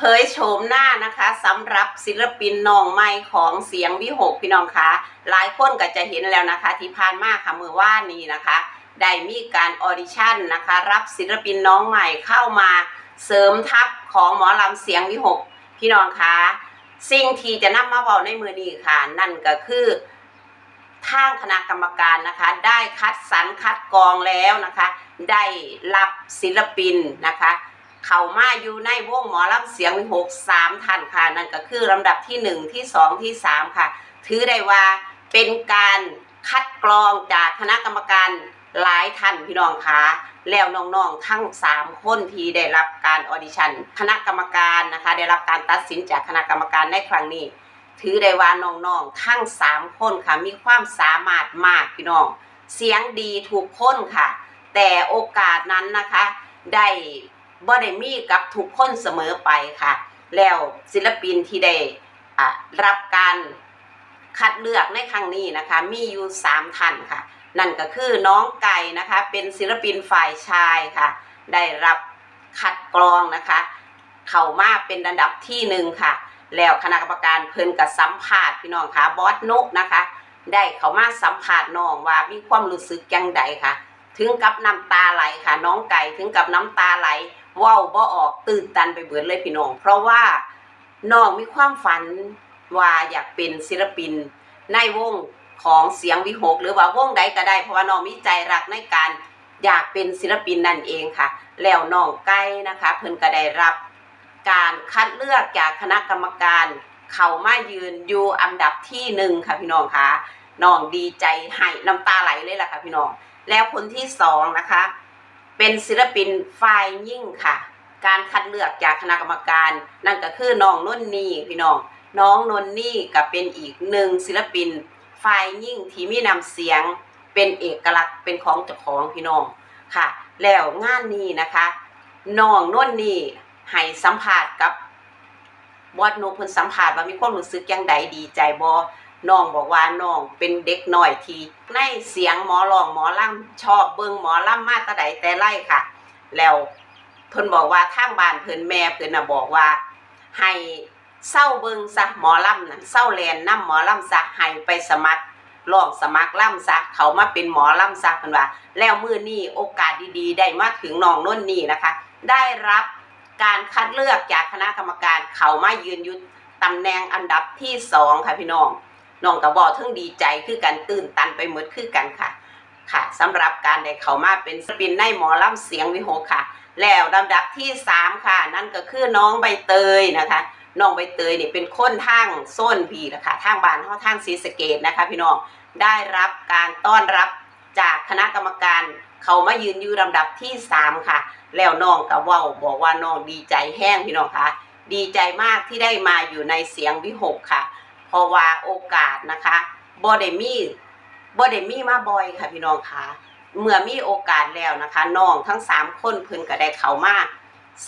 เผยโฉมหน้านะคะสำหรับศิลปินน้องใหม่ของเสียงวิหกพี่น้องคะหลายคนก็จะเห็นแล้วนะคะ ที่ผ่านมาค่ะมือว่านี้นะคะ ได้มีการออดิชั่นนะคะ รับศิลปินน้องใหม่เข้ามาเสริมทัพของหมอลำเสียงวิหกพี่น้องคะสิ่งที่จะนำมาบอกในมือนี้ค่ะ นั่นก็คือทางคณะกรรมการนะคะ ได้คัดสรรคัดกรองแล้วนะคะ ได้รับศิลปินนะคะ เข้ามาอยู่ในวงหมอลำเสียงวิหกสามท่านค่ะ นั่นก็คือลำดับที่หนึ่งที่สองที่สามค่ะ ถือได้ว่าเป็นการคัดกรองจากคณะกรรมการหลายท่านพี่น้องคะแล้วน้องๆทั้งสามคนที่ได้รับการออดิชั่นคณะกรรมการนะคะ ได้รับการตัดสินจากคณะกรรมการในครั้งนี้ ถือได้ว่าน้องๆทั้งสามคนค่ะ มีความสามารถมากพี่น้อง เสียงดีถูกคนค่ะ แต่โอกาสนั้นนะคะ ได้ บ่ได้มีกับทุกคนเสมอไปค่ะ แล้วศิลปินที่ได้รับการคัดเลือกในครั้งนี้นะคะ มีอยู่สามท่านค่ะ นั่นก็คือน้องไก่นะคะ เป็นศิลปินฝ่ายชายค่ะ ได้รับคัดกรองนะคะ เข้ามาเป็นระดับที่หนึ่งค่ะ แล้วคณะกรรมการเพิ่นกับสัมภาษณ์พี่น้องค่ะบอสนุกนะคะ ได้เข้ามาสัมภาษณ์น้องว่ามีความรู้สึกยังไงค่ะ ถึงกับน้ำตาไหลค่ะ น้องไก่ถึงกับน้ำตาไหล ว้าบ่ออกตื่นตันไปเบิดเลยพี่น้อง เพราะว่าน้องมีความฝันว่าอยากเป็นศิลปินในวงของเสียงวิหก หรือว่าวงใดก็ได้ เพราะว่าน้องมีใจรักในการอยากเป็นศิลปินนั่นเองค่ะ แล้วน้องไก่นะคะ เพิ่นก็ได้รับการคัดเลือกจากคณะกรรมการ เขามายืนอยู่อันดับที่หนึ่งค่ะพี่น้องคะน้องดีใจให้น้ำตาไหลเลยล่ะค่ะพี่น้อง แล้วคนที่สองนะคะ เป็นศิลปินฝ่ายยิ่งค่ะ การคัดเลือกจากคณะกรรมการนั่นก็คือน้องนุนนี่พี่น้องน้องนนนี่ก็เป็นอีกหนึ่งศิลปินฝ่ายยิ่งที่มีนำเสียงเป็นเอกลักษณ์เป็นของเจ้าของพี่น้องค่ะ แล้วงานนี้นะคะน้องนนนี่ให้สัมภาษณ์กับบอดนกเพิ่นสัมภาษณ์ว่ามีความรู้สึกยังใดดีใจบ่ น้องบอกว่าน้องเป็นเด็กน้อยที่ในเสียงหมอร้องหมอล่ำชอบเบิ่งหมอล่ำมาตะใดแต่ไล่ค่ะ แล้วเพิ่นบอกว่าทางบ้านเพิ่นแม่เพิ่นน่ะบอกว่า ให้เศร้าเบิ่งซะหมอล่ำน่ะเศร้าแลนนํหมอล่ำซะให้ไปสมัครร้องสมัครล่ำซะเขามาเป็นหมอล่ำซะเพิ่นว่า แล้วมื้อนี้โอกาสดีๆ ได้มาถึงน้องน้นนี่นะคะ ได้รับการคัดเลือกจากคณะกรรมการเขามายืนอยู่ตำแหน่งอันดับที่สองค่ะพี่น้อง น้องกระบอกทึ่งดีใจคือกันตื่นตันไปหมดคือกันค่ะ ค่ะสำหรับการได้เข้ามาเป็นศิลปินในหมอลำเสียงวิหกค่ะ แล้วลำดับที่สามค่ะ นั่นก็คือน้องใบเตยนะคะน้องใบเตยเนี่เป็นคนทางโซนพีนะคะทางบ้านเขาทางศรีสเกดนะคะ พี่น้องได้รับการต้อนรับจากคณะกรรมการเขามายืนอยู่ลำดับที่สามค่ะ แล้วน้องก็เว่าบอกว่าน้องดีใจแห้งพี่น้องคะดีใจมากที่ได้มาอยู่ในเสียงวิหกค่ะ เพราะว่าโอกาสนะคะบ่ได้มีบ่ได้มีมาบ่อยค่ะพี่น้องคะเมื่อมีโอกาสแล้วนะคะน้องทั้งสามคนเพิ่นก็ได้เข้ามา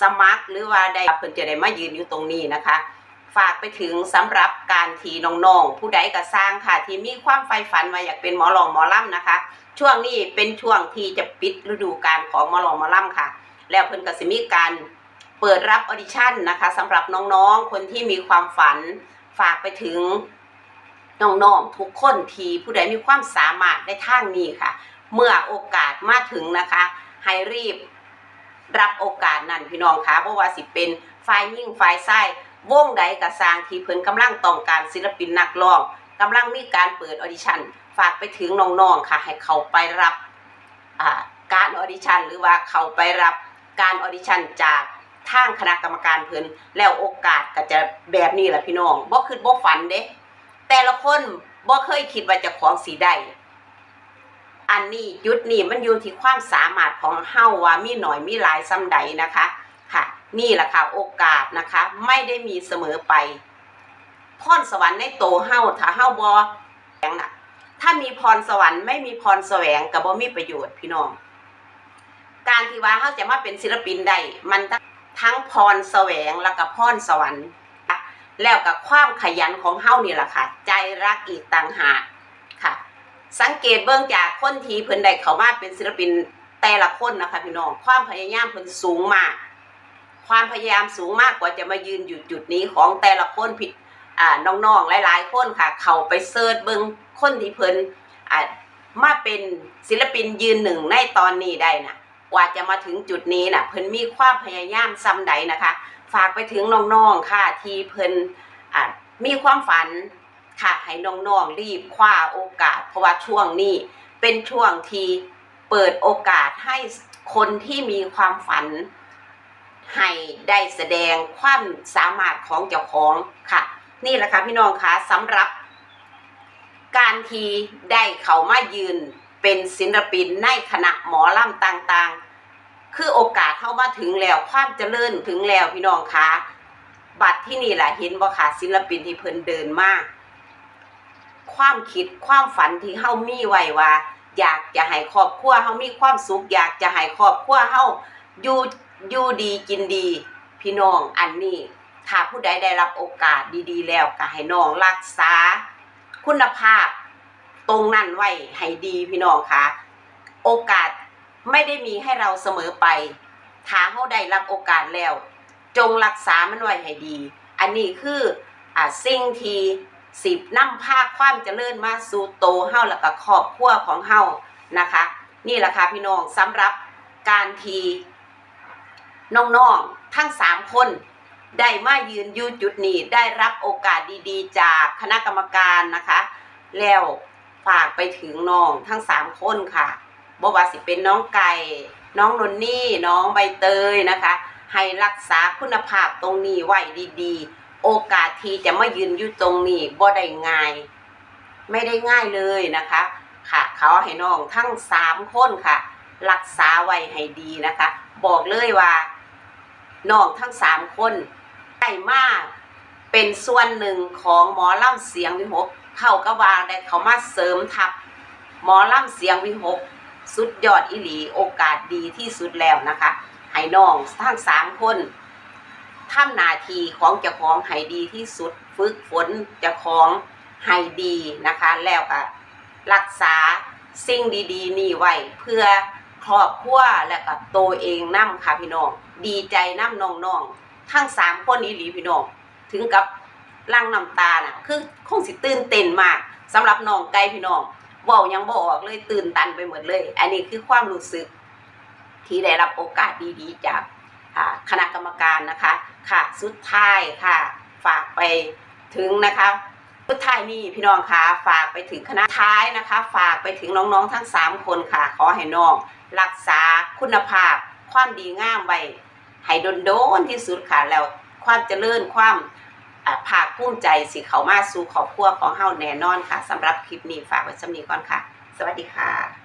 สมัครหรือว่าได้เพิ่นจะได้มายืนอยู่ตรงนี้นะคะ ฝากไปถึงสำหรับการทีน้องๆผู้ใดก็สร้างค่ะ ที่มีความใฝ่ฝันว่าอยากเป็นหมอหลองหมอล่ำนะคะ ช่วงนี้เป็นช่วงที่จะปิดฤดูกาลของหมอหลองหมอล่ำค่ะ แล้วเพิ่นก็สิมีการเปิดรับออดิชั่นนะคะสำหรับน้องๆคนที่มีความฝัน ฝากไปถึงน้องๆทุกคนที่ผู้ใดมีความสามารถในทางนี้ค่ะ เมื่อโอกาสมาถึงนะคะให้รีบรับโอกาสนั้นพี่น้องคะเพราะว่าสิเป็นฝ่ายยิ่งฝ่ายไส้วงใดกระสร้างที่เพิ่นกำลังต้องการศิลปินนักร้องกำลังมีการเปิดออดิชั่นฝากไปถึงน้องๆค่ะ ให้เขาไปรับการออดิชั่นหรือว่าเขาไปรับการออดิชั่นจาก ทางคณะกรรมการเพิ่นแล้วโอกาสก็จะแบบนี้แหละพี่น้องบ่คือบ่ฝันเด้แต่ละคนบ่เคยคิดว่าจะของสีได้อันนี้ยุดนี่มันอยู่ที่ความสามารถของเฮาว่ามีหน่อยมีหลายซ้ำใดนะคะค่ะ นี่แหละค่ะโอกาสนะคะ ไม่ได้มีเสมอไปพรสวรรค์ในโตเฮาถ้าเฮาบ่แสวงน่ะถ้ามีพรสวรรค์ไม่มีพรแสวงก็บบ่มีประโยชน์พี่น้อง การที่ว่าเฮาจะมาเป็นศิลปินได้มันต้อง ทั้งพรแสวงแล้วก็พรสวรรค์แล้วกับความขยันของเฮานี่แหละค่ะ ใจรักอีกต่างหากค่ะ สังเกตเบื้องจากคนทีเพิ่นได้เขามาเป็นศิลปินแต่ละคนนะคะพี่น้องความพยายามเพิ่นสูงมาก ความพยายามสูงมากกว่าจะมายืนอยู่จุดนี้ของแต่ละคนผิดอ่าน้องๆหลายๆคนค่ะ เขาไปเซิร์ชเบิงคนที่เพิ่นอ่ามาเป็นศิลปินยืนหนึ่งในตอนนี้ได้นะ กว่าจะมาถึงจุดนี้นะเพิ่นมีความพยายามซ้ำใดนะคะ ฝากไปถึงน้องๆค่ะที่เพิ่นมีความฝันค่ะให้น้องๆรีบคว้าโอกาส เพราะว่าช่วงนี้เป็นช่วงที่เปิดโอกาสให้คนที่มีความฝันให้ได้แสดงความสามารถของเจ้าของค่ะ นี่แหละค่ะพี่น้องคะสำหรับการที่ได้เขามายืน เป็นศิลปินในคณะหมอลำต่างๆ คือโอกาสเข้ามาถึงแล้วความเจริญถึงแล้วพี่น้องคะบัตรที่นี่แหละเห็นบ่ค่ะศิลปินที่เพิ่นเดินมาก ความคิดความฝันที่เฮามีไว้ว่า อยากจะให้ครอบครัวเฮามีความสุข อยากจะให้ครอบครัวเฮาอยู่อยู่ดีกินดี พี่น้องอันนี้ถ้าผู้ใดได้รับโอกาสดีๆ แล้วก็ให้น้องรักษา คุณภาพ ตรงนั้นไว้ให้ดีพี่น้องคะโอกาสไม่ได้มีให้เราเสมอไปถ้าเขาได้รับโอกาสแล้ว จงรักษามันไว้ให้ดี อันนี้คืออ่าสิ่งที่สิบนำพาความเจริญมาสู่โตเฮาแล้วก็ครอบครัวของเฮานะคะ นี่แหละค่ะพี่น้องสำหรับการทีน้องๆทั้งสามคนได้มายืนอยู่จุดนี้ได้รับโอกาสดีๆ จากคณะกรรมการนะคะ แล้ว ฝากไปถึงน้องทั้งสามคนค่ะบว่าสิเป็นน้องไก่ น้องนนนี่ น้องใบเตยนะคะ ให้รักษาคุณภาพตรงนี้ไว้ดีๆ โอกาสที่จะมายืนอยู่ตรงนี้บ่ได้ง่าย ไม่ได้ง่ายเลยนะคะ ค่ะ เขาให้น้องทั้งสามคนค่ะ รักษาไว้ให้ดีนะคะ บอกเลยว่าน้องทั้งสามคนได้มากเป็นส่วนหนึ่งของหมอล่ำเสียงวิหก เข้ากระวางได้เขามาเสริมทับหมอล่ำเสียงวิหกสุดยอดอิหลีโอกาสดีที่สุดแล้วนะคะให้น้องทั้งสามคนทำหน้าที่ของเจ้าของให้ดีที่สุด ฝึกฝนเจ้าของให้ดีนะคะ แล้วก็รักษาสิ่งดีๆ นี่ไว้เพื่อครอบครัวและก็ตัวเองนํค่ะพี่น้อง ดีใจน้ำน้องๆทั้งสามคนอีหลีพี่น้อง ถึงกับ ลังน้ำตาน่ะคือคงสิตื่นเต้นมากสำหรับน้องไก่พี่น้องเว้ายังบ่ออกเลยตื่นตันไปหมดเลย อันนี้คือความรู้สึก ที่ได้รับโอกาสดีๆ จากคณะกรรมการนะคะค่ะสุดท้ายค่ะ ฝากไปถึงนะคะสุดท้ายนี่พี่น้องคะฝากไปถึงคณะท้ายนะคะ ฝากไปถึงน้องๆทั้ง 3 คนค่ะ ขอให้น้องรักษาคุณภาพ ความดีงามไว้ให้โดนๆที่สุดค่ะแล้วความเจริญความ ภาคภูมิใจสิเขามาสู่ครอบครัวของเฮาแน่นอนค่ะสำหรับคลิปนี้ฝากไว้สำนีก่อนค่ะ สวัสดีค่ะ